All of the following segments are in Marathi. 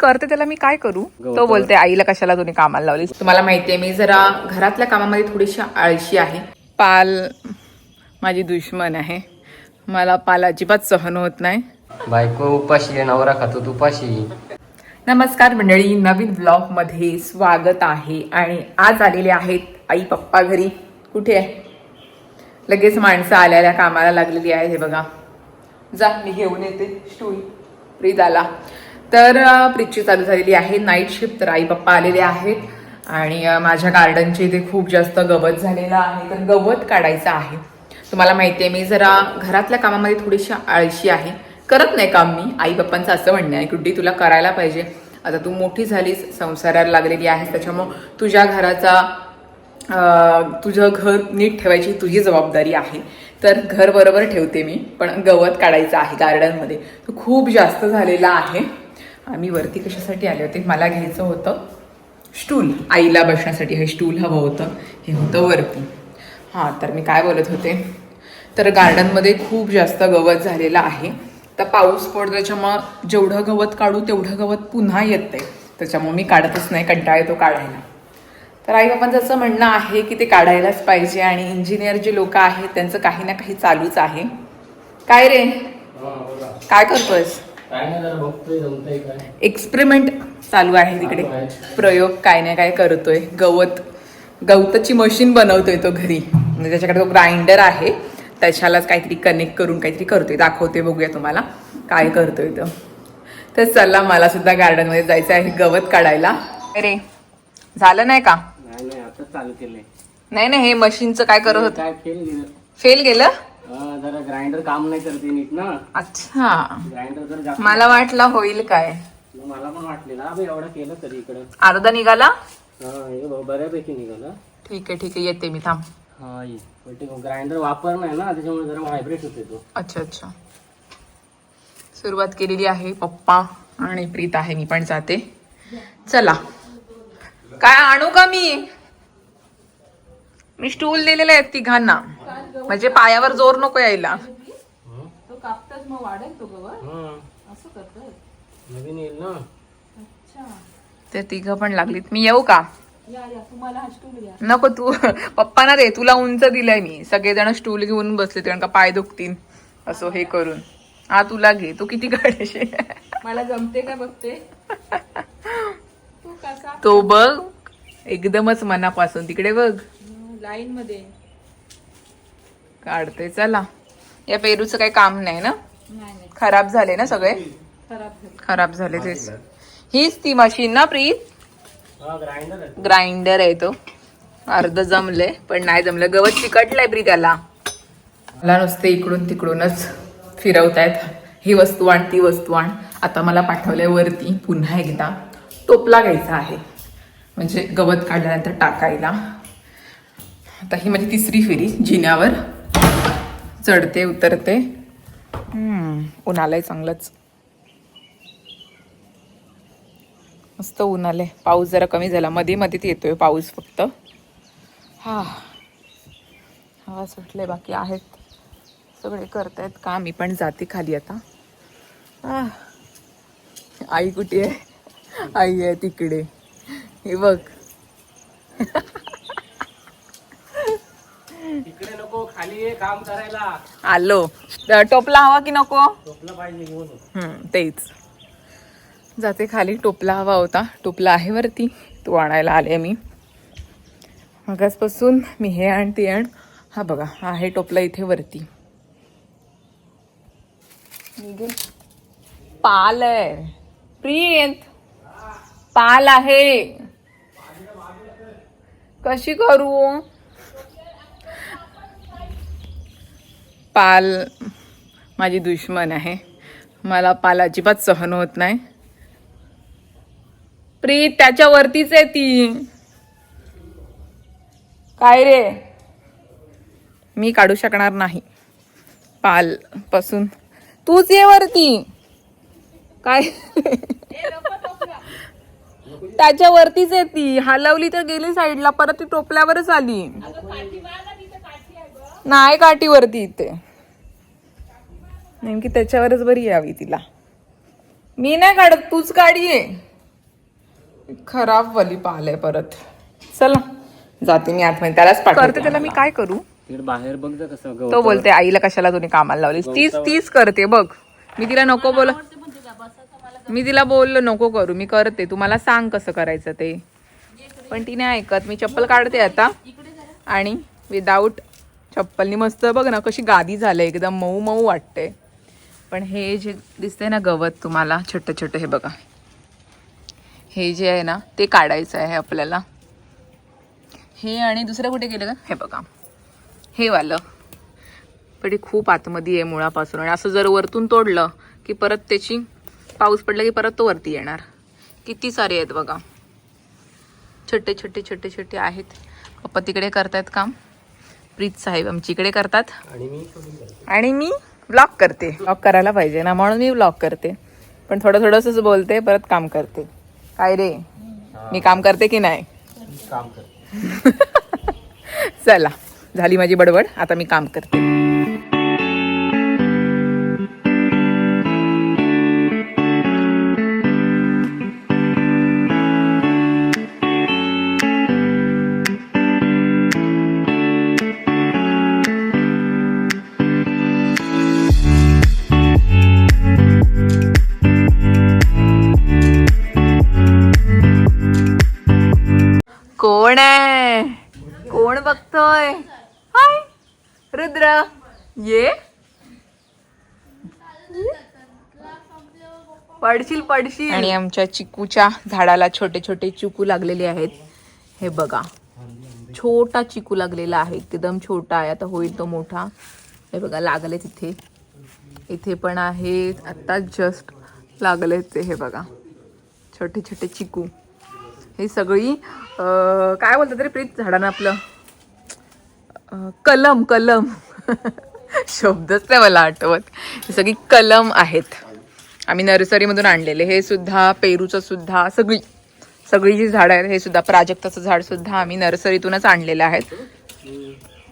करते त्याला मी काय करू? तो बोलते आईला कशाला तुम्ही कामाला लावली तुम्हाला माहितीये मी जरा घरातल्या कामामध्ये थोडीशी आळशी आहे. पाल माझी दुश्मन आहे. मला पाल अजिबात सहन होत नाही. बायको उपाशी आहे नवरा खातो तू उपाशी नमस्कार मंडळी नवीन ब्लॉगमध्ये स्वागत आहे आणि आज आलेले आहेत आई पप्पा घरी. कुठे आहे? लगेच माणसं आलेल्या कामाला लागलेली आहे हे बघा. जा मी घेऊन येते स्टूल. प्रीत आला तर अं, चालू झालेली आहे नाईट शिफ्ट तर आई पप्पा आलेले आहेत. आणि माझ्या गार्डनचे इथे खूप जास्त गवत झालेलं आहे. तर गवत काढायचं आहे. तुम्हाला माहिती आहे मी जरा घरातल्या कामामध्ये थोडीशी आळशी आहे. करत नाही काम मी. आई पप्पांचं असं म्हणणं आहे कुठे तुला करायला पाहिजे. आता तू मोठी झालीस संसाराला लागलेली आहेस. त्याच्यामुळं तुझ्या घराचा तुझं घर नीट ठेवायची तुझी जबाबदारी आहे. तर घर बरोबर ठेवते मी पण गवत काढायचं आहे गार्डनमध्ये तो खूप जास्त झालेला आहे. आम्ही वरती कशासाठी आले होते? मला घ्यायचं होतं स्टूल. आईला बसण्यासाठी हे स्टूल हवं होतं. हे होतं वरती. हां तर मी काय बोलत होते? तर गार्डनमध्ये खूप जास्त गवत झालेलं आहे. तर पाऊस पडतो त्याच्यामुळं जेवढं गवत काढू तेवढं गवत पुन्हा येतंय. त्याच्यामुळे मी काढतच नाही कंटाळा येतो काढायला. तर आई बाबांचं असं म्हणणं आहे की ते काढायलाच पाहिजे आणि इंजिनियर जे लोक आहेत त्यांचं काही ना काही चालूच आहे. काय रे? काय करतोयस? एक्सपेरिमेंट चालू आहे तिकडे. प्रयोग काय ना काय करतोय. गवत गवताची मशीन बनवतोय तो घरी. म्हणजे त्याच्याकडे तो ग्राइंडर आहे त्याच्यालाच काहीतरी कनेक्ट करून काहीतरी करतोय. दाखवते बघूया तुम्हाला काय करतोय तो. तर चला मला सुद्धा गार्डनमध्ये जायचं आहे गवत काढायला. अरे झालं नाही का? नाही नाही आता चालू केलंय. नाही नाही हे मशीनचं काय करत होत? फेल गेलं फेल गेलं? जरा ग्राइंडर काम नाही करते नीट ना. अच्छा. ग्राइंडर जर जास्त मला वाटलं होईल काय. मला पण वाटलेलं. अबे एवढं केलं तरी इकडं. अर्धा निघाला? हा हे बघ, बऱ्यापैकी निघालं. ठीक आहे ठीक आहे. येते मी थांब. हा ग्राइंडर वापर नाही ना त्याच्यामुळे जरा व्हायब्रेट होते तो. अच्छा अच्छा. सुरुवात केलेली आहे पप्पा आणि प्रीत आहे मी पण जाते. चला. काय आणू का मी? मी स्टूल दिलेले आहेत तिघांना म्हणजे पायावर जोर नको यायला. हा. नवीन येईल ना? ते तिघ पण लागलीत. मी येऊ का? नको तू. पप्पांना दे. तुला उंच दिलंय मी. सगळेजण स्टूल घेऊन बसले कारण का पाय दुखतील असं हे करून. हा तुला घे. तू किती काढायचे मला जमते का बघते? तू कसा? तो बघ. एकदमच मनापासून. तिकडे बघ. लाईन मध्ये काढते. चला. या पेरूचं काही काम नाही ना? खराब झाले ना सगळे? खराब झाले तेच. हीच ती मशीन ना प्रीत? ग्राइंडर आहे ग्राइंडर आहे तो. अर्ध जमले पण नाही जमलं. गवत चिकटलंय प्री त्याला मला नुसते इकडून तिकडूनच फिरवतायत. ही वस्तू आण ती वस्तू आण. आता मला पाठवलंय वरती पुन्हा एकदा टोपला घ्यायचा आहे. म्हणजे गवत काढल्यानंतर टाकायला. आता ही माझी तिसरी फेरी जिन्यावर. चढते उतरते. हम्म, ऊन आलंय चांगलंच. मस्त ऊन आलंय पाऊस जरा कमी झाला. मध्ये मध्येच येतोय पाऊस फक्त. हा. हवा सुटले बाकी आहेत. सगळे करतायत का मी पण जाते खाली आता. आह. आई कुठे आहे? आई आहे तिकडे. हे बघ. तिकडे नको खाली ये काम करायला. आलो. टोपला हवा की नको? झोपलं पाहिजे घेऊन हम्म, तेच. जाते खाली टोपला हवा होता. टोपला आहे वरती. तो आणायला आले मी. मगासपासून मी हे आण ते आण. हा बघा हा आहे टोपला इथे वरती. निघेल. पाल आहे. प्रियंत पाल आहे. कशी करू? पाल माझी दुश्मन आहे. मला पाल अजिबात सहन होत नाही. प्रीत त्याच्यावरतीच आहे ती. काय रे? मी काढू शकणार नाही. पाल पासून. तूच ये वरती. काय? त्याच्यावरतीच आहे ती. हलवली तर गेली साईडला परत ती टोपल्यावरच आली. नाही काठीवरती इथे. नेमकी त्याच्यावरच बरी यावी तिला. मी नाही काढत तूच गाडी आहे खराब वली पाहिलंय परत. चला जाते मी आतमध्ये त्यालाच करते त्याला मी काय करू? बाहेर बघ कसं तो बोलते आईला कशाला तुम्ही कामाला लावलीस? तीच तीच करते बघ. मी तिला नको बोल मी तिला बोललो नको करू मी करते. तुम्हाला सांग कसं करायचं ते. पण ती नाही ऐकत. मी चप्पल काढते आता. आणि विदाऊट चप्पलनी मस्त बघ ना कशी गादी झालं एकदम मऊ मऊ वाटते. पण हे जे दिसतंय ना गवत तुम्हाला छोटं छोटं हे बघा. हे जे आहे ना ते काढायचं आहे आपल्याला. हे आणि दुसरं कुठे गेलं का हे बघा. हे वालं. पण हे खूप आतमध्ये आहे मुळापासून आणि असं जर वरतून तोडलं की परत त्याची पाऊस पडला की परत तो वरती येणार. किती सारे आहेत बघा. छोटे छोटे छोटे छोटे आहेत. पप्पा तिकडे करतायत काम. प्रीत साहेब आमच्या इकडे करतात. आणि मी शूटिंग करतो आणि मी ब्लॉग करते. ब्लॉग करायला पाहिजे ना म्हणून मी ब्लॉग करते. पण थोडं थोडंसंच बोलते परत काम करते. काय रे? मी काम करते की नाही? काम करतो. चला झाली माझी बडबड आता मी काम करते. बघतोय. हाय. रुद्र. ये. पडशील पडशील. आणि आमच्या चिकूच्या झाडाला छोटे छोटे चिकू लागलेले आहेत. हे बघा. छोटा चिकू लागलेला आहे. एकदम छोटा आहे. आता होईल तो मोठा. हे बघा लागले तिथे इथे पण आहेत. आता जस्ट लागले ते. हे बघा. छोटे छोटे चिकू. ही सगळी काय बोलतात तरी प्रीत? झाडानं आपलं. कलम कलम. शब्दच नाही मला आठवत. ही सगळी कलम आहेत. आम्ही नर्सरीमधून आणलेले. हे सुद्धा पेरूचं सुद्धा सगळी सगळी जी झाडं आहेत हे सुद्धा प्राजक्ताचं झाड सुद्धा आम्ही नर्सरीतूनच आणलेलं आहेत.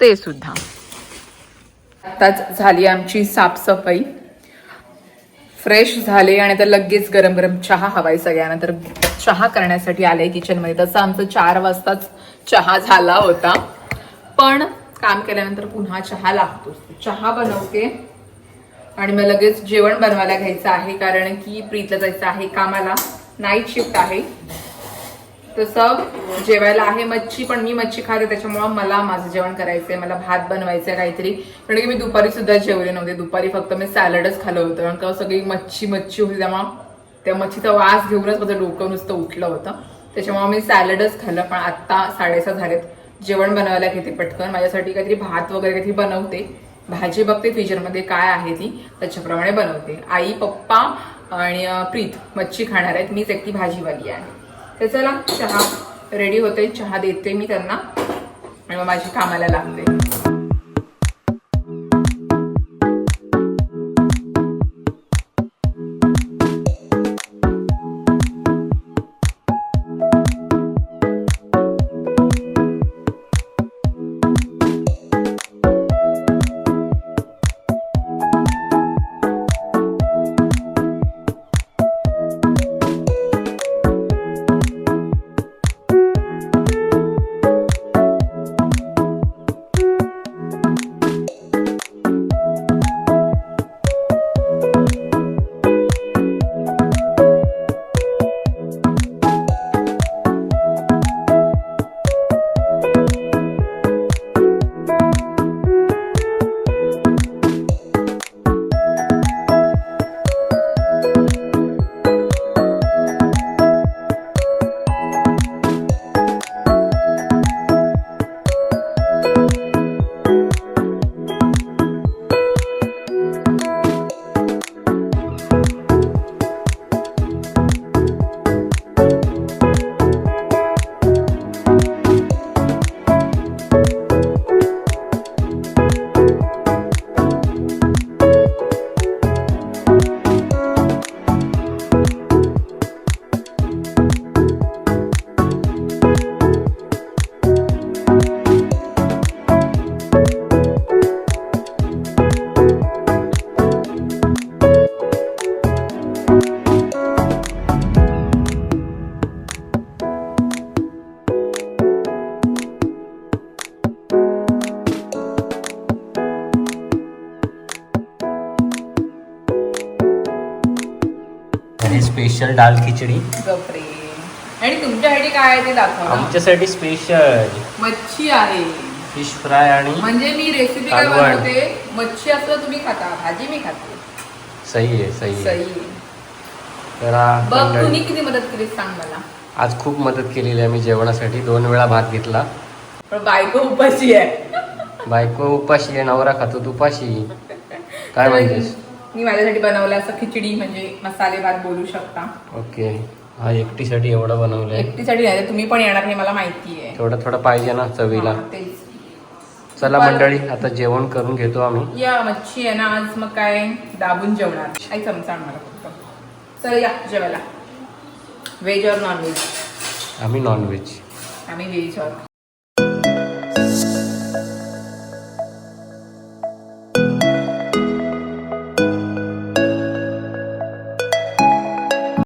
ते सुद्धा. आताच झाली आमची साफसफाई. फ्रेश झाले आणि आता लगेच गरम गरम चहा हवाय सगळ्यांना तर चहा करण्यासाठी आले किचनमध्ये तसं आमचं चार वाजताच चहा झाला होता. पण काम केल्यानंतर पुन्हा चहा लागतो. चहा बनवते. आणि मग लगेच जेवण बनवायला घ्यायचं आहे कारण की प्रीतला जायचं आहे कामाला. नाईट शिफ्ट आहे. तसं जेवायला आहे. मच्छी पण मी मच्छी खाते त्याच्यामुळं मला माझं जेवण करायचंय. मला भात बनवायचंय काहीतरी. कारण की मी दुपारी सुद्धा जेवले नव्हते. दुपारी फक्त मी सॅलडच खाल्लं होतं. कारण का सगळी मच्छी मच्छी होती त्यामुळं त्या मच्छीचा वास घेऊनच माझं डोकं नुसतं उठलं होतं. त्याच्यामुळे मी सॅलडच खाल्लं. पण आत्ता साडेसहा झालेत. जेवण बनवायला घेते पटकन. माझ्यासाठी काहीतरी भात वगैरे काहीतरी बनवते. भाजी बघते फ्रीजरमध्ये काय आहे ती. त्याच्याप्रमाणे बनवते. आई पप्पा आणि प्रीत मच्छी खाणार आहेत. मीच एकटी भाजीवाली आहे. तर चला चहा रेडी होते चहा देते मी त्यांना. आणि मग माझी कामाला लागते स्पेशल डाल खिचडी. आणि तुमच्यासाठी काय आहे ते दाखवा आमच्यासाठी स्पेशल मच्छी आहे. फिश फ्राय आणि म्हणजे मी रेसिपी काय कालवण. बनवते? मच्छी असलं तुम्ही खाता भाजी मी खाते. सही आहे सही आहे. सही आहे. तर हा बघ मंडळी, तुम्ही किती मदत केली सांग मला. आज खूप मदत केलेली आहे मी जेवणासाठी. दोन वेळा भात घेतला. पण बायको उपाशी आहे. बायको उपाशी आहे नवरा खातो तुपाशी काय तर म्हणतेस? मी माझ्यासाठी बनवलं असं खिचडी म्हणजे मसाले भात बोलू शकता. ओके. हा एकटीसाठी एवढं बनवलंय. एकटीसाठी नाही तुम्ही पण येणार हे मला माहिती आहे थोडं थोडं पाहिजे ना चवीला. हा, तेच. चला मंडळी आता जेवण करून घेतो आम्ही. या मच्छी आहे ना आज मग काय दाबून जेवणार. आई चमचा आण मला फक्त. चल या जेवायला. व्हेज और नॉन व्हेज आम्ही नॉनव्हेज आम्ही व्हेज आहोत